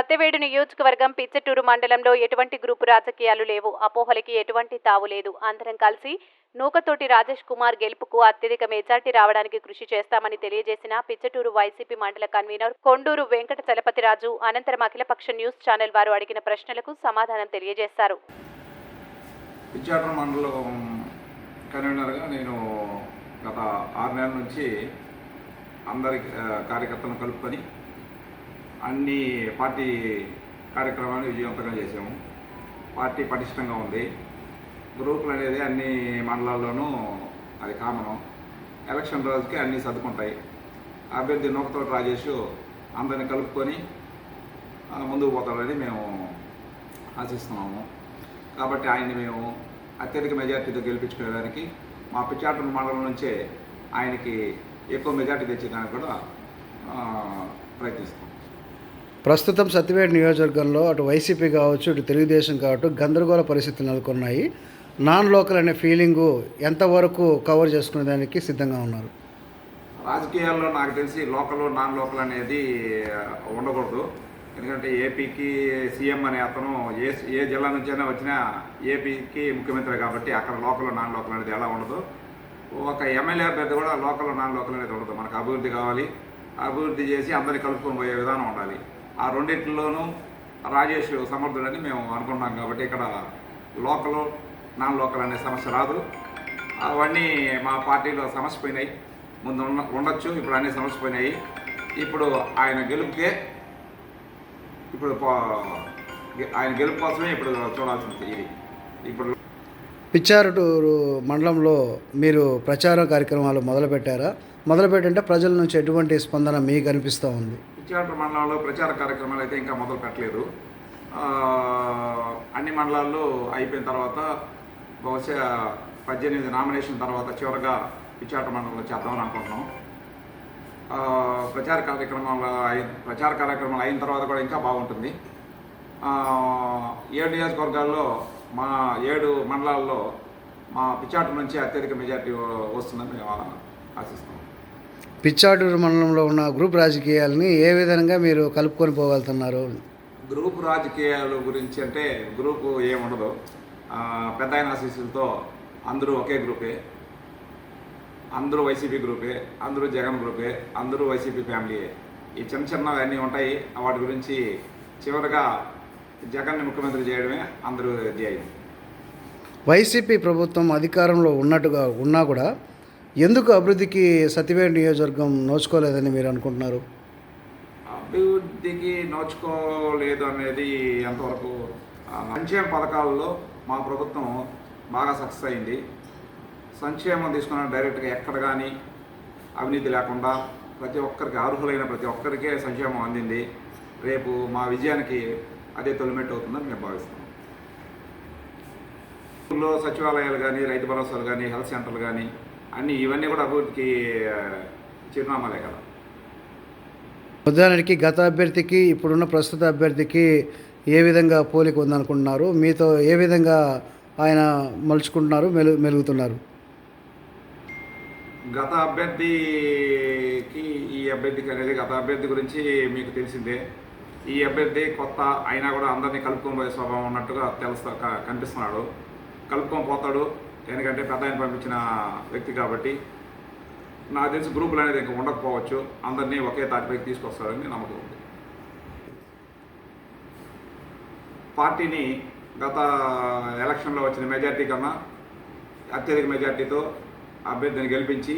సత్యవేడు నియోజకవర్గం పిచ్చటూరు మండలంలో ఎటువంటి గ్రూపు రాజకీయాలు లేవు. అపోహలకి ఎటువంటి తావు లేదు. అందరం కలిసి నూకతోటి రాజేష్ కుమార్ గెలుపుకు అత్యధిక మెజార్టీ రావడానికి కృషి చేస్తామని తెలియజేసిన పిచ్చటూరు వైసీపీ మండల కన్వీనర్ కొండూరు వెంకట చలపతిరాజు అనంతరం అఖిలపక్ష న్యూస్ ఛానల్ వారు అడిగిన ప్రశ్నలకు సమాధానం తెలియజేశారు. మండలం కన్వీనర్గా నేను గత ఆరు నెలల నుంచి అందరి కార్యకర్తలను కలుపుకొని అన్ని పార్టీ కార్యక్రమాన్ని విజయవంతంగా చేసాము పార్టీ పటిష్టంగా ఉంది. గ్రూపులు అనేది అన్ని మండలాల్లోనూ అది కామను. ఎలక్షన్ రోజుకి అన్నీ సర్దుకుంటాయి. అభ్యర్థి నూకతోటి రాజేష్ అందరిని కలుపుకొని ముందుకు పోతాడని మేము ఆశిస్తున్నాము. కాబట్టి ఆయన్ని మేము అత్యధిక మెజార్టీతో గెలిపించుకోవడానికి మా పిచ్చాటూరు మండలం నుంచే ఆయనకి ఎక్కువ మెజార్టీ తెచ్చేదానికి కూడా ప్రయత్నిస్తాం ప్రస్తుతం సత్యవేడు నియోజకవర్గంలో అటు వైసీపీ కావచ్చు ఇటు తెలుగుదేశం కావచ్చు గందరగోళ పరిస్థితులు నెలకొన్నాయి. నాన్ లోకల్ అనే ఫీలింగు ఎంతవరకు కవర్ చేసుకునే దానికి సిద్ధంగా ఉన్నారు? రాజకీయాల్లో నాకు తెలిసి లోకల్ నాన్ లోకల్ అనేది ఉండకూడదు. ఎందుకంటే ఏపీకి సీఎం అనే అతను ఏ ఏ జిల్లా నుంచైనా వచ్చినా ఏపీకి ముఖ్యమంత్రి కాబట్టి అక్కడ లోకల్ నాన్ లోకల్ అనేది ఎలా ఉండదు. ఒక ఎమ్మెల్యే అభ్యర్థి కూడా లోకల్ నాన్ లోకల్ అనేది ఉండదు. మనకు అభివృద్ధి కావాలి. అభివృద్ధి చేసి అందరినీ కలుపుకొని పోయే విధానం ఉండాలి. ఆ రెండింటిలోనూ రాజేష్ సమర్థుడని మేము అనుకుంటున్నాం కాబట్టి ఇక్కడ లోకల్ నాన్ లోకల్ అనే సమస్య రాదు. అవన్నీ మా పార్టీలో సమస్య పోయినాయి ముందు ఉన్న ఉండొచ్చు ఇప్పుడు అన్ని సమస్య పోయినాయి ఇప్పుడు ఆయన గెలుపుకే ఇప్పుడు ఆయన గెలుపు కోసమే ఇప్పుడు చూడాల్సింది. ఇది ఇప్పుడు పిచ్చారటూరు మండలంలో మీరు ప్రచార కార్యక్రమాలు మొదలుపెట్టారా? మొదలుపెట్టంటే ప్రజల నుంచి ఎటువంటి స్పందన మీకు అనిపిస్తూ ఉంది? పిచ్చారటూరు మండలంలో ప్రచార కార్యక్రమాలు అయితే ఇంకా మొదలు పెట్టలేదు అన్ని మండలాల్లో అయిపోయిన తర్వాత బహుశా పద్దెనిమిది నామినేషన్ తర్వాత చివరిగా పిచ్చాట మండలంలో చేద్దామని అనుకుంటున్నాం. ప్రచార కార్యక్రమాలు అయి ప్రచార కార్యక్రమాలు అయిన తర్వాత కూడా ఇంకా బాగుంటుంది. ఏడు నియోజకవర్గాల్లో మా ఏడు మండలాల్లో మా పిచ్చాట నుంచి అత్యధిక మెజార్టీ వస్తుందని మేము ఆశిస్తాం పిచ్చాటూరు మండలంలో ఉన్న గ్రూప్ రాజకీయాలని ఏ విధంగా మీరు కలుపుకొని పోగలుగుతున్నారు? గ్రూప్ రాజకీయాల గురించి అంటే గ్రూపు ఏముండదు. పెద్ద ఆయన ఆశీస్సులతో అందరూ ఒకే గ్రూపే. అందరూ వైసీపీ గ్రూపే అందరూ జగన్ గ్రూపే అందరూ వైసీపీ ఫ్యామిలీయే. ఈ చిన్న చిన్నవి అన్నీ ఉంటాయి. వాటి గురించి చివరిగా జగన్ని ముఖ్యమంత్రి చేయడమే అందరూ ధ్యేయం. వైసీపీ ప్రభుత్వం అధికారంలో ఉన్నట్టుగా ఉన్నా కూడా ఎందుకు అభివృద్ధికి సత్యవేడు నియోజకవర్గం నోచుకోలేదని మీరు అనుకుంటున్నారు? అభివృద్ధికి నోచుకోలేదు అనేది ఎంతవరకు సంక్షేమ పథకాల్లో మా ప్రభుత్వం బాగా సక్సెస్ అయింది. సంక్షేమం తీసుకున్న డైరెక్ట్గా ఎక్కడ కానీ అవినీతి లేకుండా ప్రతి ఒక్కరికి అర్హులైన ప్రతి ఒక్కరికే సంక్షేమం అందింది. రేపు మా విజయానికి అదే తొలిమెట్టు అవుతుందని మేము భావిస్తున్నాం. ఊళ్ళో సచివాలయాలు కానీ రైతు భరోసాలు కానీ హెల్త్ సెంటర్లు కానీ అన్నీ ఇవన్నీ కూడా అభివృద్ధికి చిరునామాలే కదా. ఉదాహరణకి గత అభ్యర్థికి ఇప్పుడున్న ప్రస్తుత అభ్యర్థికి ఏ విధంగా పోలిక ఉందనుకుంటున్నారు? మీతో ఏ విధంగా ఆయన మలుచుకుంటున్నారు మెలు మెలుగుతున్నారు? గత అభ్యర్థికి ఈ అభ్యర్థికి అనేది గత అభ్యర్థి గురించి మీకు తెలిసిందే. ఈ అభ్యర్థి కొత్త అయినా కూడా అందరినీ కలుపుకొని పోయే స్వభావం ఉన్నట్టుగా తెలుస్తా కనిపిస్తున్నాడు. కలుపుకొని పోతాడు. ఎందుకంటే పెద్ద ఆయన పంపించిన వ్యక్తి కాబట్టి. నాకు తెలిసి గ్రూపులు అనేది ఇంకా ఉండకపోవచ్చు. అందరినీ ఒకే తాటిపైకి తీసుకొస్తాడని నమ్మకం ఉంది. పార్టీని గత ఎలక్షన్లో వచ్చిన మెజార్టీ కన్నా అత్యధిక మెజార్టీతో అభ్యర్థిని గెలిపించి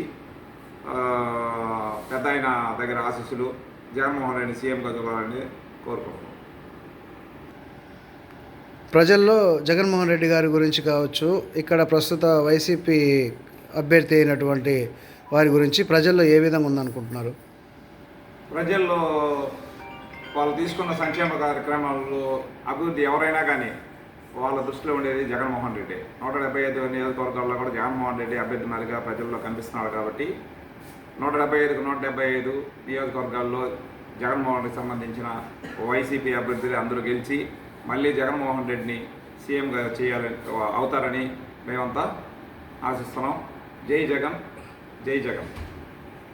పెద్ద ఆయన దగ్గర ఆశీస్సులు జగన్మోహన్ రెడ్డి సీఎంగా చూడాలని కోరుకుంటున్నాం. ప్రజల్లో జగన్మోహన్ రెడ్డి గారి గురించి కావచ్చు ఇక్కడ ప్రస్తుత వైసీపీ అభ్యర్థి అయినటువంటి వారి గురించి ప్రజల్లో ఏ విధంగా ఉందనుకుంటున్నారు? ప్రజల్లో వాళ్ళు తీసుకున్న సంక్షేమ కార్యక్రమాల్లో అభివృద్ధి ఎవరైనా కానీ వాళ్ళ దృష్టిలో ఉండేది జగన్మోహన్ రెడ్డి. నూట డెబ్బై ఐదు నియోజకవర్గాల్లో కూడా జగన్మోహన్ రెడ్డి అభ్యర్థి మాదిరిగా ప్రజల్లో కనిపిస్తున్నాడు కాబట్టి నూట డెబ్బై ఐదుకు నూట డెబ్బై ఐదు నియోజకవర్గాల్లో జగన్మోహన్ రెడ్డికి సంబంధించిన వైసీపీ అభ్యర్థులు అందరూ గెలిచి మళ్ళీ జగన్మోహన్ రెడ్డిని సీఎంగా చేయాలని అవుతారని మేమంతా ఆశిస్తున్నాం. జై జగన్ జై జగన్.